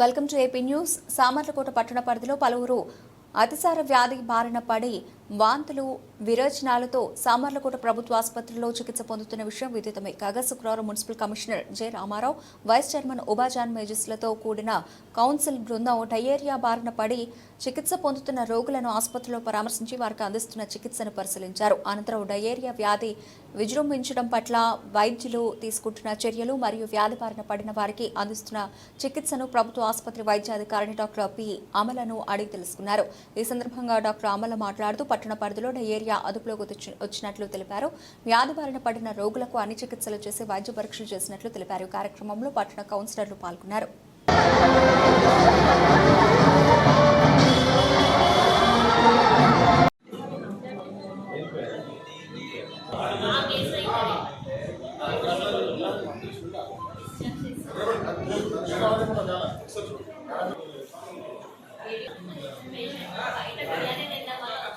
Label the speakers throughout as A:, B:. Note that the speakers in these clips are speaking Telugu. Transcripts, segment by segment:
A: Welcome to AP news. Samarlakota పట్టణ పరిధిలో పలువురు అతిసార వ్యాధి బారిన పడి వాంతులు విరోచనాలతో సామర్లకోట ప్రభుత్వ ఆసుపత్రిలో చికిత్స పొందుతున్న విషయం విదితమే. కాగా శుక్రవారం municipal commissioner J Ramarao vice chairman ఉబాజాన్ మేజిస్లతో కూడిన కౌన్సిల్ బృందం డయేరియా బారిన పడి చికిత్స పొందుతున్న రోగులను ఆసుపత్రిలో పరామర్శించి వారికి అందిస్తున్న చికిత్సను పరిశీలించారు. అనంతరం డయేరియా వ్యాధి విజృంభించడం పట్ల వైద్యులు తీసుకుంటున్న చర్యలు మరియు వ్యాధి బారిన పడిన వారికి అందిస్తున్న చికిత్సను ప్రభుత్వ ఆసుపత్రి వైద్యాధికారిని డాక్టర్ పి అమలను అడిగి తెలుసుకున్నారు. ఈ సందర్భంగా డాక్టర్ అమల మాట్లాడుతూ పట్టణ పరిధిలో డయేరియా అదుపులోకి వచ్చి- వచ్చినట్లు తెలిపారు వ్యాధి బారిన పడిన రోగులకు అన్ని చికిత్సలు చేసి వైద్య పరీక్షలు చేసినట్లు తెలిపారు కార్యక్రమంలో పట్టణ కౌన్సిలర్లు పాల్గొన్నారు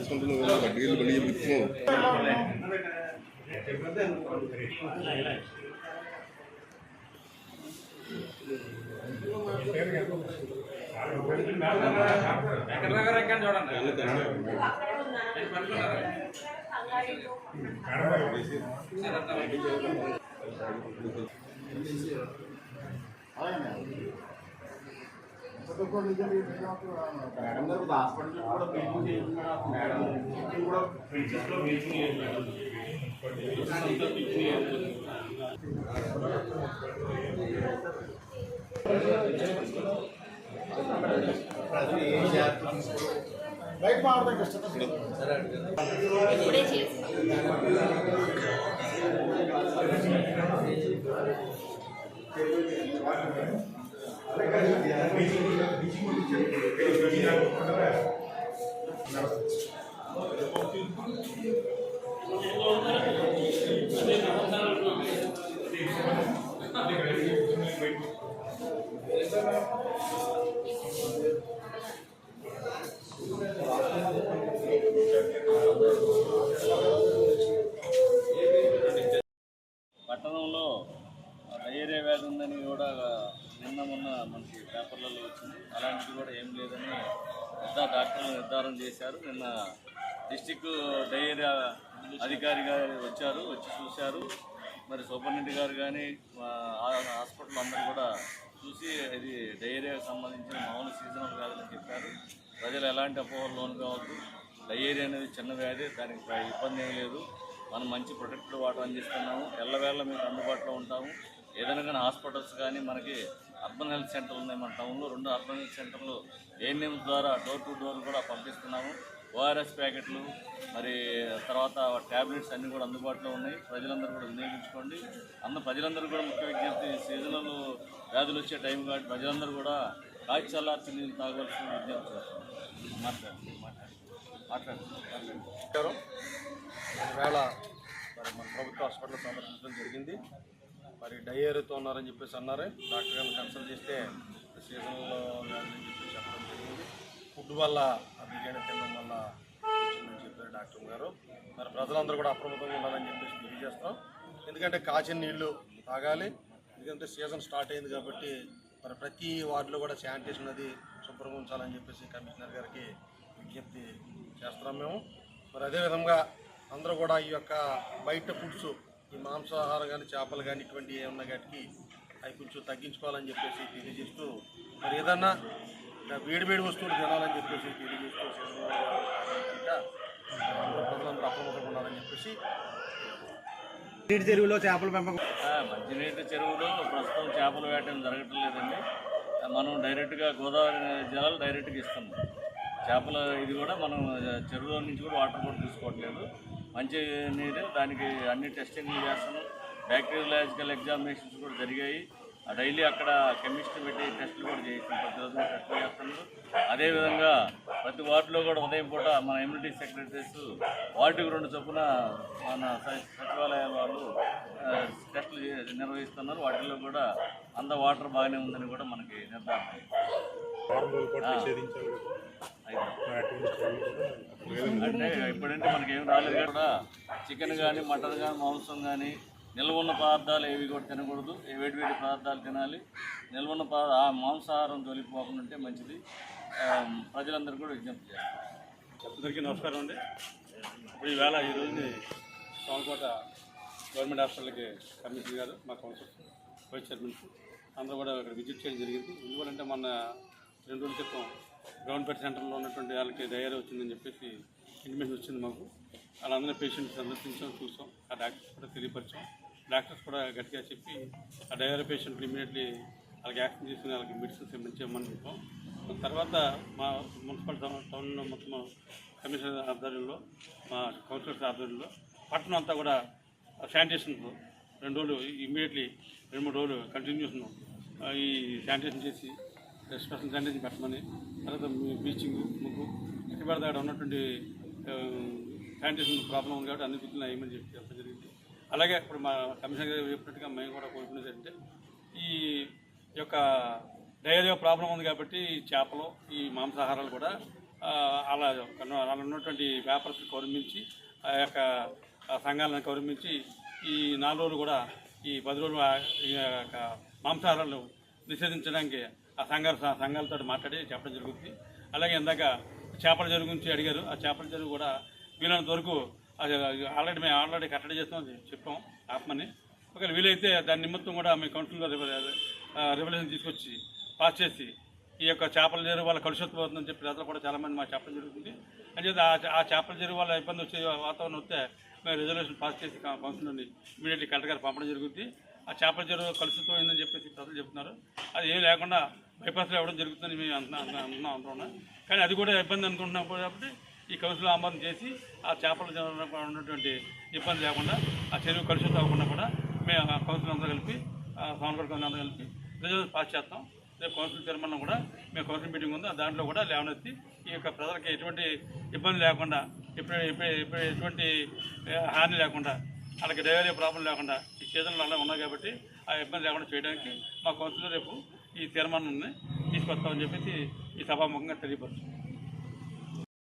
B: తీసుకుంటున్నాం
C: పక్కన తీసుకుంటే నువ్వు గడ్డీలు బలి చెప్తున్నావు
D: మేడం గారు హాస్పిటల్ కూడా మీటింగ్ చేస్తున్నారు మేడం మీటింగ్ కూడా ప్రిన్సెస్లో మీటింగ్ చేస్తున్నారు
B: పట్టణంలో డయేరియా వ్యాధి ఉందని కూడా నిన్న మొన్న మనకి పేపర్లలో వచ్చింది. అలాంటిది కూడా ఏం లేదని పెద్ద డాక్టర్లు నిర్ధారణ చేశారు. నిన్న డిస్టిక్ డయేరియా అధికారి గారు వచ్చారు వచ్చి చూశారు. మరి సూపరింటెండెంట్ గారు కానీ హాస్పిటల్ అందరూ కూడా చూసి ఇది డయేరియాకి సంబంధించిన మామూలు సీజనల్ వ్యాధులు అని చెప్పారు. ప్రజలు ఎలాంటి అపోహలు లోను కావద్దు డయేరియా అనేది చిన్న వ్యాధి దానికి ఇబ్బంది ఏం లేదు. మనం మంచి ప్రొటెక్టెడ్ వాటర్ అందిస్తున్నాము. ఎల్లవేళ మీకు అందుబాటులో ఉంటాము. ఏదైనా కానీ హాస్పిటల్స్ కానీ మనకి అర్బన్ హెల్త్ సెంటర్లు ఉన్నాయి. మన టౌన్లో రెండు అర్బన్ హెల్త్ సెంటర్లు ఏఎన్ఎం ద్వారా డోర్ టు డోర్ కూడా పంపిస్తున్నాము. ఓఆర్ఎస్ ప్యాకెట్లు మరి తర్వాత ట్యాబ్లెట్స్ అన్నీ కూడా అందుబాటులో ఉన్నాయి. ప్రజలందరూ కూడా వినియోగించుకోండి. అందరూ ప్రజలందరూ కూడా ముఖ్య విజ్ఞప్తి సీజనల్ వ్యాధులు వచ్చే టైం కాబట్టి ప్రజలందరూ కూడా కాచి చల్లార్చి నీళ్ళు తాగవలసిన విజ్ఞప్తి. మాట్లాడండి మాట్లాడండి మాట్లాడండి
E: మరి మన ప్రభుత్వ హాస్పిటల్ సందర్శించడం జరిగింది. మరి డయేరియాతో ఉన్నారని చెప్పేసి అన్నారు. డాక్టర్ గారిని కన్సల్ట్ చేస్తే సీజన్లో వ్యాధి అని చెప్పి చెప్పడం జరిగింది. ఫుడ్ వల్ల అది తినడం వల్ల వచ్చిందని చెప్పారు డాక్టర్ గారు మరి ప్రజలందరూ కూడా అప్రమత్తంగా ఉండాలని చెప్పేసి తెలియజేస్తాం ఎందుకంటే కాచిన నీళ్ళు తాగాలి. ఎందుకంటే సీజన్ స్టార్ట్ అయింది కాబట్టి మరి ప్రతి వార్డులో కూడా శానిటేషన్ అది శుభ్రంగా ఉంచాలని చెప్పేసి కమిషనర్ గారికి విజ్ఞప్తి చేస్తున్నాం మేము. మరి అదేవిధంగా అందరూ కూడా ఈ యొక్క బయట ఫుడ్స్ ఈ మాంసాహారం కానీ చేపలు కానీ ఇటువంటి ఏమన్నా గట్టికి అవి కొంచెం తగ్గించుకోవాలని చెప్పేసి తెలియజేస్తూ మరి ఏదన్నా వేడి వేడి వస్తువులు తినాలని చెప్పేసి తెలియజేస్తూ సీజన్లో కనుక అందరూ ప్రజలందరూ అప్రమత్తంగా ఉండాలని
F: నీటి చెరువులో చేపల పెంపకం.
B: మంచినీటి చెరువులో ప్రస్తుతం చేపల వేటం జరగటం లేదండి మనం డైరెక్ట్గా గోదావరి జలాలు డైరెక్ట్గా ఇస్తున్నాం. చేపల ఇది కూడా మనం చెరువులో నుంచి కూడా వాటర్ కూడా తీసుకోవట్లేదు. మంచి నీరు దానికి అన్ని టెస్టింగ్లు చేస్తున్నాం. బ్యాక్టీరియలాజికల్ ఎగ్జామినేషన్స్ కూడా జరిగాయి. డైలీ అక్కడ కెమిస్ట్రీ పెట్టి టెస్టులు కూడా చేస్తున్నాం ప్రతి రోజు టెస్టులు చేస్తున్నారు అదేవిధంగా ప్రతి వార్డులో కూడా ఉదయం పూట మన ఇమ్యూనిటీ సెక్రటరీస్ వార్డుకి రెండు చొప్పున మన స- సచివాలయాల వాళ్ళు టెస్టులు నిర్వహిస్తున్నారు. వాటిల్లో కూడా అంత వాటర్ బాగానే ఉందని కూడా మనకి నిర్ధారణ అంటే ఇప్పుడంటే మనకి ఏం రాలేదు కూడా చికెన్ కానీ మటన్ కానీ మాంసం కానీ నిల్వ ఉన్న పదార్థాలు ఏవి కూడా తినకూడదు. వేడి వేడి పదార్థాలు తినాలి. నిల్వ ఉన్న పదార్థ ఆ మాంసాహారం తొలిపోకుండా ఉంటే మంచిది. ప్రజలందరూ కూడా విజ్ఞప్తి చేయాలి.
G: అందరికీ నమస్కారం అండి. ఇప్పుడు ఈవేళ ఈ రోజుని సోమకోట గవర్నమెంట్ హాస్పిటల్కి కమిషనర్ గారు మా కౌన్సిల్ వైస్ చైర్మన్ అందరూ కూడా ఇక్కడ విజిట్ చేయడం జరిగింది. ఎందుకంటే మొన్న రెండు రోజుల క్రితం గవర్నమెంట్ సెంటర్లో ఉన్నటువంటి వాళ్ళకి డయేరియా వచ్చిందని చెప్పేసి ఇన్ఫర్మేషన్ వచ్చింది మాకు. వాళ్ళందరినీ పేషెంట్స్ సందర్శించాం చూసాం. ఆ డాక్టర్స్ కూడా తెలియపరిచాం. డాక్టర్స్ కూడా గట్టిగా చెప్పి ఆ డైవర్ పేషెంట్లు ఇమీడియట్లీ వాళ్ళకి యాక్షన్ చేసుకుని వాళ్ళకి మెడిసిన్స్ ఇమ్మని చెప్పాం. తర్వాత మా మున్సిపల్ టౌన్ టౌన్లో మొత్తం కమిషనర్ ఆధ్వర్యంలో మా కౌన్సిలర్స్ ఆధ్వర్యంలో పట్టణం అంతా కూడా శానిటేషన్ రెండు రోజులు ఇమ్మీడియట్లీ రెండు మూడు రోజులు కంటిన్యూషన్ ఈ శానిటేషన్ చేసి స్పెషల్ శానిటేషన్ పెట్టమని తర్వాత బీచింగ్ ముగ్గు ఎక్కడ అక్కడ ఉన్నటువంటి శానిటేషన్ ప్రాబ్లం ఉంది కాబట్టి అన్ని గుర్తులు అయ్యమని చెప్పి చెప్పడం జరిగింది. అలాగే ఇప్పుడు మా కమిషనర్ గారు చెప్పినట్టుగా మేము కూడా కోరుకునేది అంటే ఈ యొక్క డయేరియా ప్రాబ్లం ఉంది కాబట్టి ఈ చేపలు ఈ మాంసాహారాలు కూడా అలా అలా ఉన్నటువంటి వ్యాపారస్తులు గౌరవించి ఆ యొక్క సంఘాలను గౌరవించి ఈ నాలుగు రోజులు కూడా ఈ పది రోజులు ఈ యొక్క మాంసాహారాలు నిషేధించడానికి ఆ సంఘాల సంఘాలతో మాట్లాడి చెప్పడం జరుగుతుంది. అలాగే ఇందాక చేపల చెరువు గురించి అడిగారు. ఆ చేపల చెరువు కూడా వీలైనంత వరకు అది ఆల్రెడీ మేము ఆల్రెడీ కట్టడి చేస్తాం చెప్పాం ఆత్మని. ఒకవేళ వీలైతే దాని నిమిత్తం కూడా మీ కౌన్సిల్లో రెవల్యూషన్ తీసుకొచ్చి పాస్ చేసి ఈ యొక్క చేపల చెరువు వాళ్ళ కలుషితం అవుతుందని చెప్పి రైతులు కూడా చాలామంది మా చెప్పడం జరుగుతుంది. అంటే ఆ- చేపల చెరువు వల్ల ఇబ్బంది వచ్చే వాతావరణం వస్తే మేము రిజర్వేషన్ పాస్ చేసి కౌన్సిల్ని ఇమీడియట్లీ కలెక్టర్ గారు పంపడం జరుగుతుంది ఆ చేపల చెరువు కలుషితం అయిందని చెప్పేసి ప్రజలు చెప్తున్నారు. అది ఏం లేకుండా బైపాస్లో ఇవ్వడం జరుగుతుందని మేము అంటున్నా అంటున్నాం అంటున్నాం. కానీ అది కూడా ఇబ్బంది అనుకుంటున్నాం కాబట్టి ఈ కౌన్సిల్ ఆమోదం చేసి ఆ చేపల ఉన్నటువంటి ఇబ్బంది లేకుండా ఆ చెరువు కలుషితం అవ్వకుండా కూడా మేము ఆ కౌన్సిల్ అందరూ కలిపి సోమగఢ కౌన్సిల్ అందరూ కలిపి రిజర్వేషన్ పాస్ చేస్తాం. రేపు కౌన్సిల్ తీర్మానం కూడా మేము కౌన్సిల్ మీటింగ్ ఉందో. దాంట్లో కూడా లేవనెత్తి ఈ యొక్క ప్రజలకి ఎటువంటి ఇబ్బంది లేకుండా ఇప్పుడు ఇప్పుడు ఎటువంటి హాని లేకుండా వాళ్ళకి డైరీ ప్రాబ్లం లేకుండా ఈ సీజన్లో అలా ఉన్నాయి కాబట్టి ఆ ఇబ్బంది లేకుండా చేయడానికి మా కౌన్సిల్ రేపు ఈ తీర్మానాన్ని తీసుకొస్తామని చెప్పేసి ఈ సభాముఖంగా తెలియపరుస్తుంది